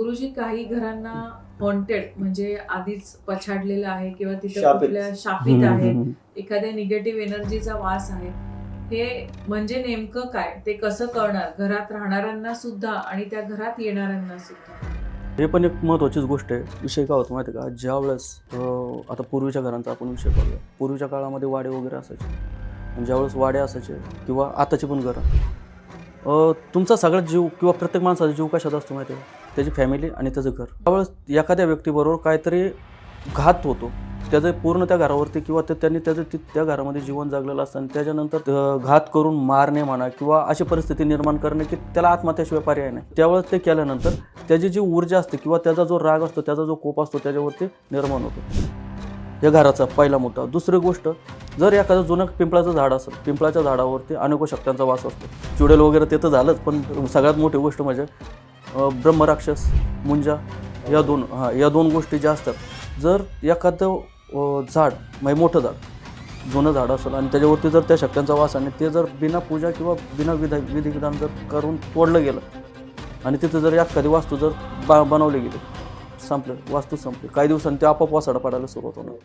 गुरुजी काही घरांना हॉन्टेड म्हणजे आधीच पछाडलेलं आहे किंवा तिथे शापित. कुठल्या शापित आहे. एखाद्या निगेटिव्ह एनर्जीचा वास आहे. हे म्हणजे नेमकं काय? ते कसं कळणार? घरात राहणाऱ्यांना सुद्धा आणि त्या घरात येणाऱ्यांना सुद्धा. हे पण एक महत्त्वाचीच गोष्ट आहे. विषय काय होतो माहिती का? ज्या वेळेस आता पूर्वीच्या घरांचा आपण विषय करूया. पूर्वीच्या काळामध्ये वाडे वगैरे असायचे. आणि ज्यावेळेस वाडे असायचे किंवा आताची पण घरं तुमचा सगळ्यात जीव किंवा प्रत्येक माणसाचा जीव कशात असतो माहिती आहे? त्याची फॅमिली आणि त्याचं घर. त्यावेळेस एखाद्या व्यक्तीबरोबर काहीतरी घात होतो. त्याचं पूर्ण त्या घरावरती किंवा ते त्यांनी त्याचं ती- त्या घरामध्ये जीवन जगलेलं असतं आणि त्याच्यानंतर घात करून मारणे म्हणा किंवा अशी परिस्थिती निर्माण करणे की त्याला आत्महत्याशिवाय पर्याय नाही. त्यावेळेस ते केल्यानंतर त्याची जी ऊर्जा असते किंवा त्याचा जो राग असतो त्याचा जो कोप असतो त्याच्यावरती निर्माण होतो. या घराचा पहिला मुद्दा दुसरी गोष्ट जर एखादं जुनं पिंपळाचं झाड असेल पिंपळाच्या झाडावरती अनेक शक्त्यांचा वास असतो. चुडेल वगैरे ते तर झालंच पण सगळ्यात मोठी गोष्ट म्हणजे ब्रह्मराक्षस मुंजा या दोन हां या दोन गोष्टी ज्या असतात जर एखादं झाड म्हणजे मोठं झाड जुनं झाड असेल आणि त्याच्यावरती जर त्या शक्त्यांचा वास आणि ते जर बिना पूजा किंवा बिना विधा विधिविधान जर करून तोडलं गेलं आणि तिथं जर एखादी वास्तू जर बा बनवली गेली संपलं वास्तू संपली. काही दिवसांनी ते आपोआप वासाडा पडायला सुरुवात होणार.